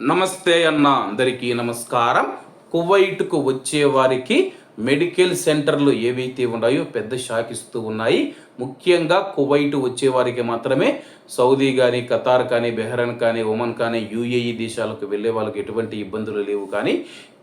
నమస్తే అన్న అందరికీ నమస్కారం. కువైట్కు వచ్చే వారికి మెడికల్ సెంటర్లు ఏవైతే ఉన్నాయో పెద్ద షాక్ ఇస్తూ ఉన్నాయి. ముఖ్యంగా కువైట్ వచ్చే వారికి మాత్రమే సౌదీ కానీ ఖతార్ కానీ బెహ్రన్ కానీ ఒమన్ కానీ యూఏఈ దేశాలకు వెళ్ళే వాళ్ళకి ఎటువంటి ఇబ్బందులు లేవు. కానీ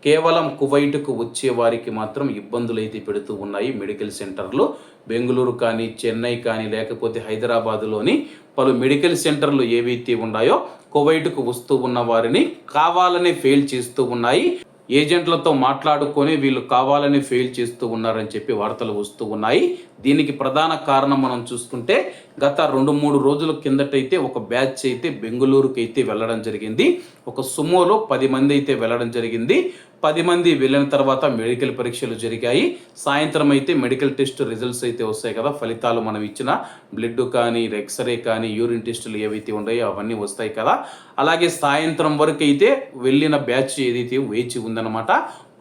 కేవలం కువైట్కు వచ్చే వారికి మాత్రం ఇబ్బందులు అయితే పెడుతూ ఉన్నాయి మెడికల్ సెంటర్లు. బెంగళూరు కానీ చెన్నై కానీ లేకపోతే హైదరాబాదులోని పలు మెడికల్ సెంటర్లు ఏవైతే ఉన్నాయో కువైట్కు వస్తూ ఉన్న వారిని కావాలని ఫెయిల్ చేస్తూ ఉన్నాయి. ఏజెంట్లతో మాట్లాడుకొని వీళ్ళు కావాలని ఫెయిల్ చేస్తూ ఉన్నారని చెప్పి వార్తలు వస్తూ ఉన్నాయి. దీనికి ప్రధాన కారణం మనం చూసుకుంటే గత రెండు మూడు రోజుల కిందటైతే ఒక బ్యాచ్ అయితే బెంగళూరుకి అయితే వెళ్ళడం జరిగింది. ఒక సుమోలో పది మంది అయితే వెళ్ళడం జరిగింది. పది మంది వెళ్ళిన తర్వాత మెడికల్ పరీక్షలు జరిగాయి. సాయంత్రం అయితే మెడికల్ టెస్ట్ రిజల్ట్స్ అయితే వస్తాయి కదా ఫలితాలు మనం ఇచ్చిన బ్లడ్ కానీ ఎక్స్రే కానీ యూరిన్ టెస్టులు ఏవైతే ఉన్నాయో అవన్నీ వస్తాయి కదా. అలాగే సాయంత్రం వరకు అయితే వెళ్ళిన బ్యాచ్ ఏదైతే వేచి ఉంది ఉందన్నమాట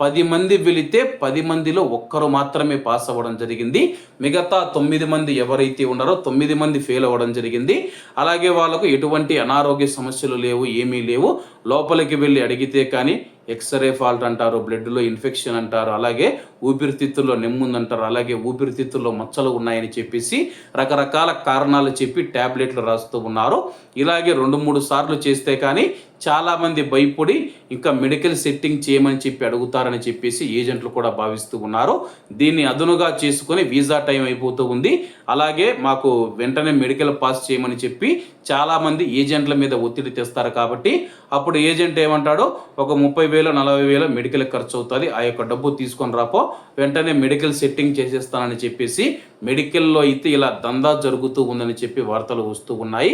పది మంది వెళితే పది మందిలో ఒక్కరు మాత్రమే పాస్ అవ్వడం జరిగింది. మిగతా తొమ్మిది మంది ఎవరైతే ఉన్నారో తొమ్మిది మంది ఫెయిల్ అవ్వడం జరిగింది. అలాగే వాళ్ళకు ఎటువంటి అనారోగ్య సమస్యలు లేవు ఏమీ లేవు. లోపలికి వెళ్ళి అడిగితే కానీ ఎక్స్రే ఫాల్ట్ అంటారు బ్లడ్లో ఇన్ఫెక్షన్ అంటారు అలాగే ఊపిరితిత్తుల్లో నెమ్ముందంటారు అలాగే ఊపిరితిత్తుల్లో మచ్చలు ఉన్నాయని చెప్పేసి రకరకాల కారణాలు చెప్పి ట్యాబ్లెట్లు రాస్తూ ఉన్నారు. ఇలాగే రెండు మూడు సార్లు చేస్తే కానీ చాలామంది భయపడి ఇంకా మెడికల్ సెట్టింగ్ చేయమని చెప్పి అడుగుతారని చెప్పేసి ఏజెంట్లు కూడా భావిస్తూ ఉన్నారు. దీన్ని అదునుగా చేసుకొని వీసా టైం అయిపోతూ ఉంది. అలాగే మాకు వెంటనే మెడికల్ పాస్ చేయమని చెప్పి చాలామంది ఏజెంట్ల మీద ఒత్తిడి తెస్తారు కాబట్టి అప్పుడు ఏజెంట్ ఏమంటాడో ఒక ముప్పై వేలు నలభై వేలు మెడికల్ ఖర్చు అవుతుంది ఆ యొక్క డబ్బు తీసుకొని రాపో వెంటనే మెడికల్ సెట్టింగ్ చేసేస్తానని చెప్పేసి మెడికల్లో అయితే ఇలా దందా జరుగుతూ ఉందని చెప్పి వార్తలు వస్తూ ఉన్నాయి.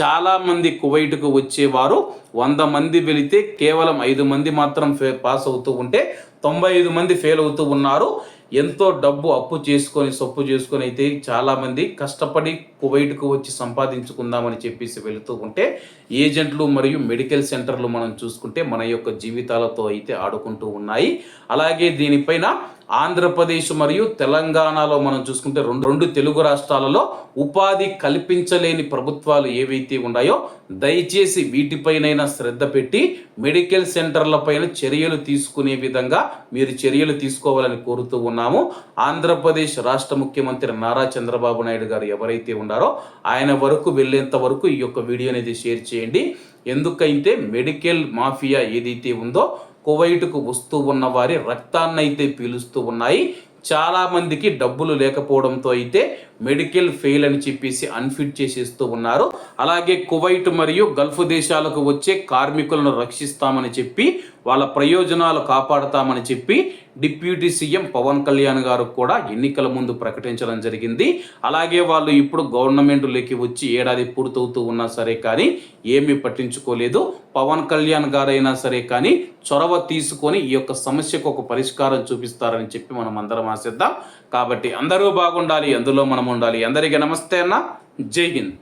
చాలామంది కువైట్కు వచ్చేవారు. వంద మంది వెళితే కేవలం ఐదు మంది మాత్రం ఫే పాస్ అవుతూ ఉంటే తొంభై ఐదు మంది ఫెయిల్ అవుతూ ఉన్నారు. ఎంతో డబ్బు అప్పు చేసుకొని సొప్పు చేసుకొని అయితే చాలామంది కష్టపడి కువైట్కు వచ్చి సంపాదించుకుందామని చెప్పేసి వెళుతూ ఉంటే ఏజెంట్లు మరియు మెడికల్ సెంటర్లు మనం చూసుకుంటే మన యొక్క జీవితాలతో అయితే ఆడుకుంటూ ఉన్నాయి. అలాగే దీనిపైన ఆంధ్రప్రదేశ్ మరియు తెలంగాణలో మనం చూసుకుంటే రెండు రెండు తెలుగు రాష్ట్రాలలో ఉపాధి కల్పించలేని ప్రభుత్వాలు ఏవైతే ఉన్నాయో దయచేసి వీటిపైనైనా శ్రద్ధ పెట్టి మెడికల్ సెంటర్లపైన చర్యలు తీసుకునే విధంగా మీరు చర్యలు తీసుకోవాలని కోరుతూ ఉన్నాము. ఆంధ్రప్రదేశ్ రాష్ట్ర ముఖ్యమంత్రి నారా చంద్రబాబు నాయుడు గారు ఎవరైతే ఉన్నారో ఆయన వరకు వెళ్ళేంత వరకు ఈ యొక్క వీడియో అనేది షేర్ చేయండి. ఎందుకైతే మెడికల్ మాఫియా ఏదైతే ఉందో కువైట్కు వస్తూ ఉన్న వారి రక్తాన్నైతే పీలుస్తూ ఉన్నాయి. చాలా మందికి డబ్బులు లేకపోవడంతో అయితే మెడికల్ ఫెయిల్ అని చెప్పేసి అన్ఫిట్ చేసేస్తూ ఉన్నారు. అలాగే కువైట్ మరియు గల్ఫ్ దేశాలకు వచ్చే కార్మికులను రక్షిస్తామని చెప్పి వాళ్ళ ప్రయోజనాలు కాపాడతామని చెప్పి డిప్యూటీ సీఎం పవన్ కళ్యాణ్ గారు కూడా ఎన్నికల ముందు ప్రకటించడం జరిగింది. అలాగే వాళ్ళు ఇప్పుడు గవర్నమెంట్లోకి వచ్చి ఏడాది పూర్తవుతూ ఉన్నా సరే కానీ ఏమీ పట్టించుకోలేదు. పవన్ కళ్యాణ్ గారైనా సరే కానీ చొరవ తీసుకొని ఈ యొక్క సమస్యకు ఒక పరిష్కారం చూపిస్తారని చెప్పి మనం అందరం ఆశిద్దాం. కాబట్టి అందరూ బాగుండాలి అందులో మనం ఉండాలి. అందరికీ నమస్తే అన్న. జై హింద్.